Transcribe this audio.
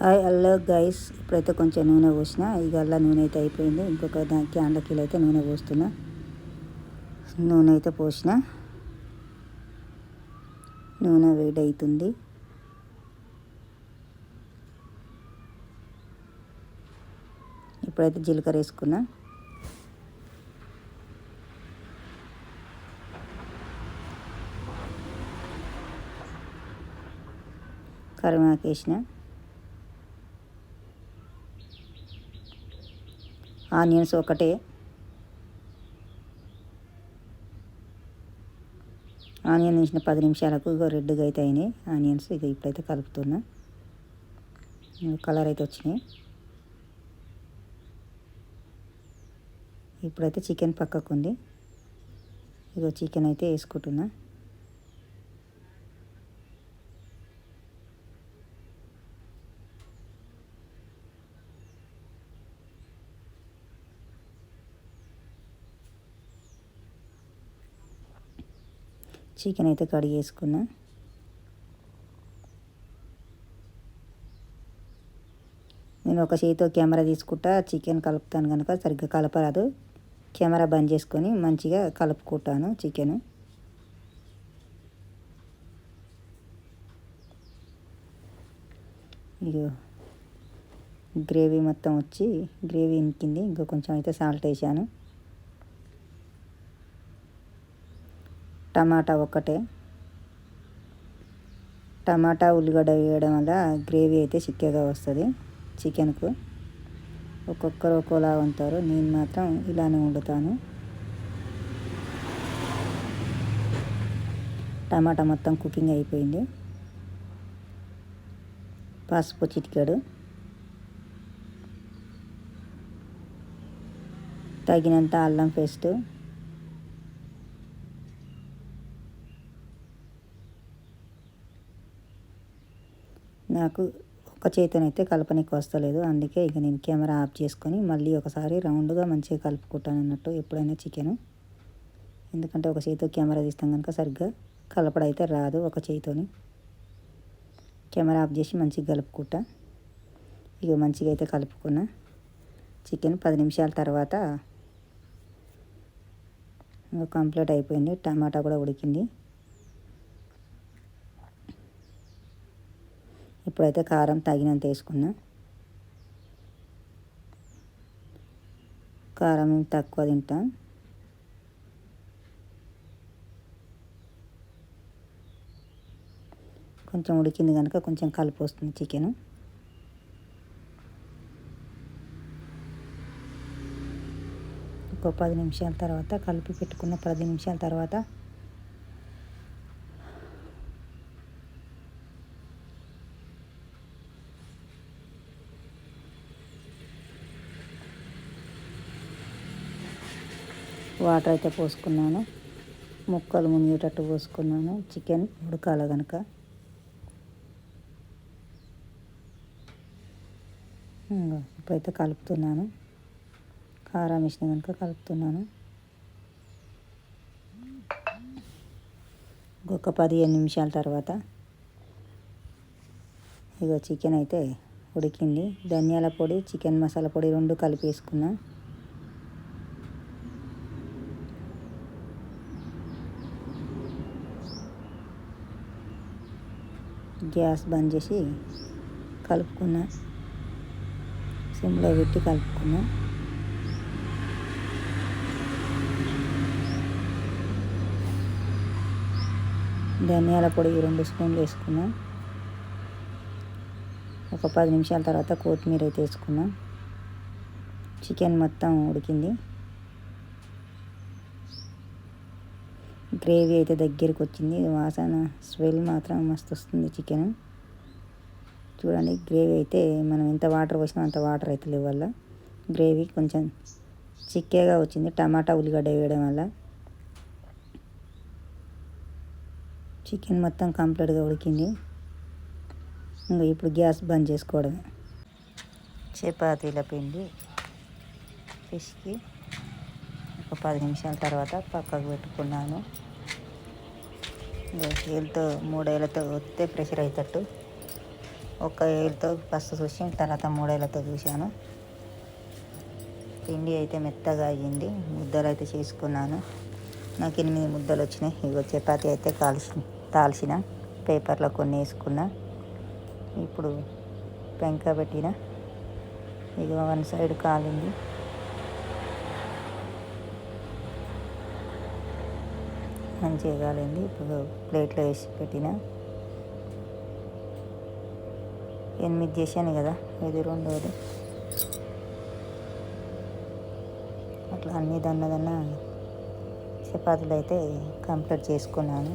Hi hello guys. ఇప్పుడైతే కొంచెం నూనె పోసిన. ఇక అలా నూనె అయితే అయిపోయింది. ఇంకొక దానికి అయితే నూనె పోస్తున్నా. నూనె అయితే పోసిన. నూనె వేడి అవుతుంది ఇప్పుడైతే జీలకర్ర వేసుకున్నా. కరివేపాకు వేసిన. ఆనియన్స్ ఒకటే. ఆనియన్ వేసిన పది నిమిషాలకు ఇక రెడ్గా అయితే అయినాయి. ఆనియన్స్ ఇక ఇప్పుడైతే కలుపుతున్నా. కలర్ అయితే వచ్చినాయి. ఇప్పుడైతే చికెన్ పక్కకు ఉంది ఇక చికెన్ అయితే వేసుకుంటున్నా. చికెన్ అయితే కడిగేసుకున్నా నేను ఒక చేతితో కెమెరా తీసుకుంటా చికెన్ కలుపుతాను కనుక సరిగ్గా కలపరాదు. కెమెరా బంద్ చేసుకొని మంచిగా కలుపుకుంటాను చికెను. ఇగో గ్రేవీ మొత్తం వచ్చి గ్రేవీ ఇంకింది ఇంకా కొంచెం అయితే సాల్ట్ వేసాను. టమాటా ఒక్కటే. టమాటా ఉల్లిగడ్డ వేయడం వల్ల గ్రేవీ అయితే చిక్కగా వస్తుంది చికెన్కు. ఒక్కొక్కరు ఒక్కోలా ఉంటారు నేను మాత్రం ఇలానే వండుతాను. టమాటా మొత్తం కుకింగ్ అయిపోయింది. పసుపు చిటికాడు. తగినంత అల్లం పేస్ట్. నాకు ఒక చేతనైతే కలపనికి వస్తలేదు. అందుకే ఇక నేను కెమెరా ఆఫ్ చేసుకొని మళ్ళీ ఒకసారి రౌండ్గా మంచిగా కలుపుకుంటాను అన్నట్టు ఎప్పుడైనా చికెను. ఎందుకంటే ఒక చేతితో కెమెరా తీస్తాం కనుక సరిగ్గా కలపడైతే రాదు ఒక చేతితోని. కెమెరా ఆఫ్ చేసి మంచిగా కలుపుకుంటా. ఇక మంచిగా అయితే కలుపుకున్న. చికెన్ పది నిమిషాల తర్వాత కంప్లీట్ అయిపోయింది. టమాటా కూడా ఉడికింది. ఇప్పుడైతే కారం తగినంత వేసుకున్నా. కారం తక్కువ తింటాం. కొంచెం ఉడికింది కనుక కొంచెం కలిపి వస్తుంది చికెన్. ఒక పది నిమిషాల తర్వాత కలిపి పెట్టుకున్న పది నిమిషాల తర్వాత వాటర్ అయితే పోసుకున్నాను. ముక్కలు మునిగేటట్టు పోసుకున్నాను. చికెన్ ఉడకాల కనుక ఇప్పుడైతే కలుపుతున్నాను. కారం వేసిన కనుక కలుపుతున్నాను. ఒక పదిహేను నిమిషాల తర్వాత ఇక చికెన్ అయితే ఉడికింది. ధనియాల పొడి చికెన్ మసాలా పొడి రెండు కలిపి గ్యాస్ బంద్ చేసి కలుపుకున్నా. సిమ్లో పెట్టి కలుపుకున్నా. ధనియాల పొడి రెండు స్పూన్లు వేసుకున్నా. ఒక పది నిమిషాల తర్వాత కొత్తిమీర అయితే వేసుకున్నా. చికెన్ మొత్తం ఉడికింది. గ్రేవీ అయితే దగ్గరికి వచ్చింది. వాసన స్మెల్ మాత్రం మస్తు వస్తుంది చికెన్. చూడండి గ్రేవీ అయితే మనం ఎంత వాటర్ పోసినా అంత వాటర్ అయితే లేవల్ల. గ్రేవీ కొంచెం చిక్కగా వచ్చింది. టమాటా ఉల్లిగడ్డ వేయడం వల్ల. చికెన్ మొత్తం కంప్లీట్గా ఉడికింది. ఇంకా ఇప్పుడు గ్యాస్ బంద్ చేసుకోవడమే. చపాతీల పిండి ఫిష్కి. ఒక పది నిమిషాల తర్వాత పక్కకు పెట్టుకున్నాను. ఏళ్ళతో మూడేళ్ళతో వస్తే ప్రెషర్ అయ్యేటట్టు ఒక ఏళ్ళతో ఫస్ట్ చూసి తర్వాత మూడేళ్ళతో చూశాను. పిండి అయితే మెత్తగా అయ్యింది. ముద్దలు అయితే చేసుకున్నాను. నాకు ఎనిమిది ముద్దలు వచ్చినాయి. ఇగో చపాతి అయితే కాల్చి తాల్చిన. పేపర్లో కొన్ని వేసుకున్నా. ఇప్పుడు పెంక పెట్టిన. ఇక వన్ సైడ్ కాలింది. మంచిగా కాలింది ఇప్పుడు ప్లేట్లో వేసి పెట్టిన ఎనిమిది చేశాను కదా ఇది రెండోది. అట్లా అన్ని దన్నదన్న దన్న చపాతీలు అయితే కంప్లీట్ చేసుకున్నాను.